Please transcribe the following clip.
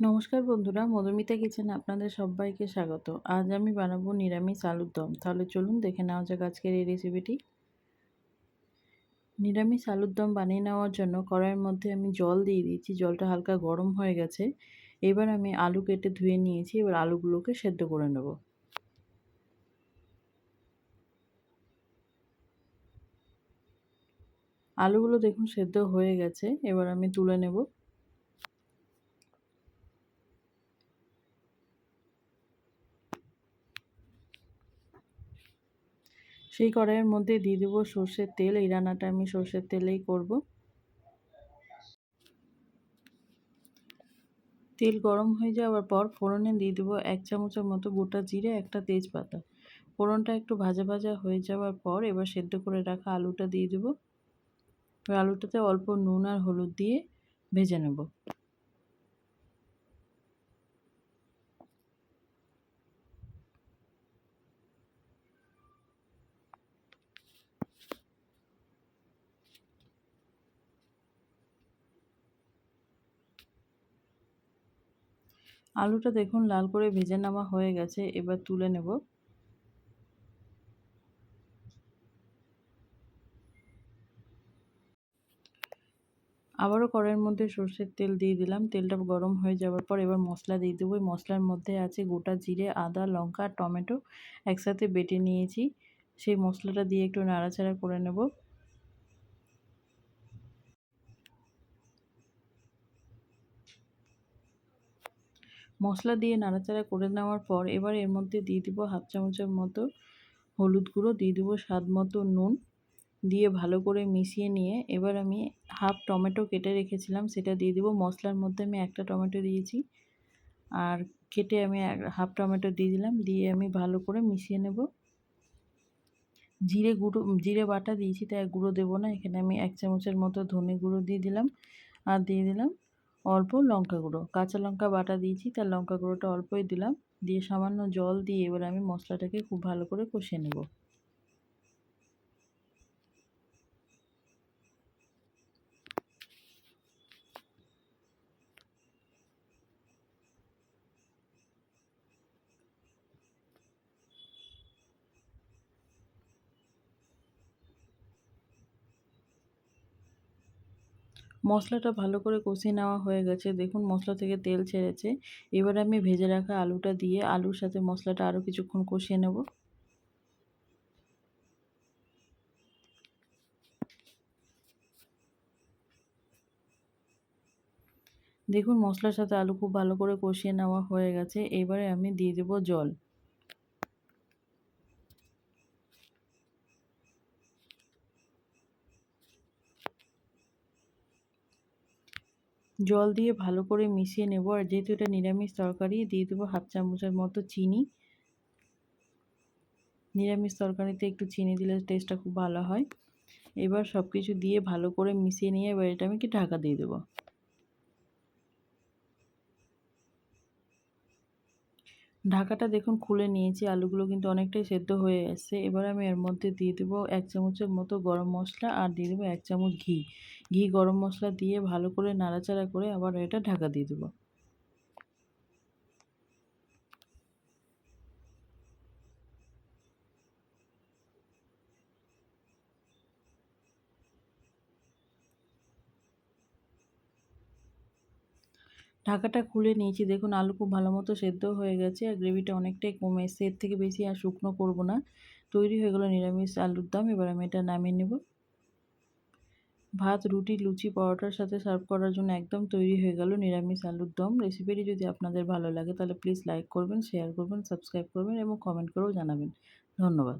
নমস্কার বন্ধুরা, মধুমিতা কিচেনে আপনাদের সবাইকে স্বাগত। আজ আমি বানাবো নিরামিষ আলুর দম। তাহলে চলুন দেখে নেওয়া যাক আজকের এই রেসিপিটি নিরামিষ আলুর দম বানিয়ে নেওয়ার জন্য কড়াইয়ের মধ্যে আমি জল দিয়ে দিয়েছি। জলটা হালকা গরম হয়ে গেছে। এবার আমি আলু কেটে ধুয়ে নিয়েছি। এবার আলুগুলোকে সেদ্ধ করে নেব। আলুগুলো দেখুন সেদ্ধ হয়ে গেছে। এবার আমি তুলে নেব। সেই কড়াইয়ের মধ্যে দিয়ে দেবো সর্ষের তেল। এই রান্নাটা আমি সর্ষের তেলেই করব। তেল গরম হয়ে যাওয়ার পর ফোড়নে দিয়ে দেবো এক চামচের মতো গোটা জিরে, একটা তেজপাতা। ফোড়নটা একটু ভাজা ভাজা হয়ে যাওয়ার পর এবার সেদ্ধ করে রাখা আলুটা দিয়ে দেবো। আলুটাতে অল্প নুন আর হলুদ দিয়ে ভেজে নেব। আলুটা দেখুন লাল করে ভেজে নেওয়া হয়ে গেছে, এবার তুলে নেব। আবারও কড়াইয়ের মধ্যে সর্ষের তেল দিয়ে দিলাম। তেলটা গরম হয়ে যাওয়ার পর এবার মশলা দিয়ে দেবো। মশলার মধ্যে আছে গোটা জিরে, আদা, লঙ্কা, টমেটো একসাথে বেটে নিয়েছি। সেই মশলাটা দিয়ে একটু নাড়াচাড়া করে নেব। মশলা দিয়ে নাড়াচাড়া করে নেওয়ার পর এবার এর মধ্যে দিয়ে দিব হাফ চামচের মতো হলুদ গুঁড়ো, দিয়ে দেবো স্বাদ মতো নুন, দিয়ে ভালো করে মিশিয়ে নিয়ে এবার আমি হাফ টমেটো কেটে রেখেছিলাম, সেটা দিয়ে দেবো। মশলার মধ্যে আমি একটা টমেটো দিয়েছি আর কেটে আমি হাফ টমেটো দিয়ে দিলাম, দিয়ে আমি ভালো করে মিশিয়ে নেব। জিরে গুঁড়ো, জিরে বাটা দিয়েছি, তাই গুঁড়ো দেবো না, এখানে আমি এক চামচের মতো ধনে গুঁড়ো দিয়ে দিলাম, আর দিয়ে দিলাম অল্প লঙ্কা গুঁড়ো। কাঁচা লঙ্কা বাটা দিয়েছি, তার লঙ্কা গুঁড়োটা অল্পই দিলাম। দিয়ে সামান্য জল দিয়ে এবার আমি মশলাটাকে খুব ভালো করে কষিয়ে নেব। মশলাটা ভালো করে কষিয়ে নেওয়া হয়ে গেছে। দেখুন, মশলা থেকে তেল ছেড়েছে। এবার আমি ভেজে রাখা আলুটা দিয়ে আলুর সাথে মশলাটা আরও কিছুক্ষণ কষিয়ে নেব। দেখুন, মশলার সাথে আলু খুব ভালো করে কষিয়ে নেওয়া হয়ে গেছে। এবারে আমি দিয়ে দেবো জল। জল দিয়ে ভালো করে মিশিয়ে নেব। আর যেহেতু এটা নিরামিষ তরকারি, দিয়ে দেবো হাফ চামচের মতো চিনি। নিরামিষ তরকারিতে একটু চিনি দিলে টেস্টটা খুব ভালো হয়। এবার সব কিছু দিয়ে ভালো করে মিশিয়ে নিয়ে এবার এটা আমি কি ঢাকা দিয়ে দেবো। ঢাকাটা দেখুন খুলে নিয়েছি, আলুগুলো কিন্তু অনেকটাই সেদ্ধ হয়ে এসছে এবার আমি এর মধ্যে দিয়ে দেবো এক চামচের মতো গরম মশলা আর দিয়ে দেবো এক চামচ ঘি। ঘি গরম মশলা দিয়ে ভালো করে নাড়াচাড়া করে আবার এটা ঢাকা দিয়ে দেবো। ঢাকাটা খুলে নিয়েছি। দেখুন, আলু খুব ভালো মতো সেদ্ধ হয়ে গেছে আর গ্রেভিটা অনেকটাই কমে এসছে। এর থেকে বেশি আর শুকনো করব না। তৈরি হয়ে গেলো নিরামিষ আলুর দম। এবার আমি এটা নামিয়ে নেব। ভাত, রুটি, লুচি, পরোটার সাথে সার্ভ করার জন্য একদম তৈরি হয়ে গেল নিরামিষ আলুর দম। রেসিপিটি যদি আপনাদের ভালো লাগে, তাহলে প্লিজ লাইক করবেন, শেয়ার করবেন, সাবস্ক্রাইব করবেন এবং কমেন্ট করেও জানাবেন। ধন্যবাদ।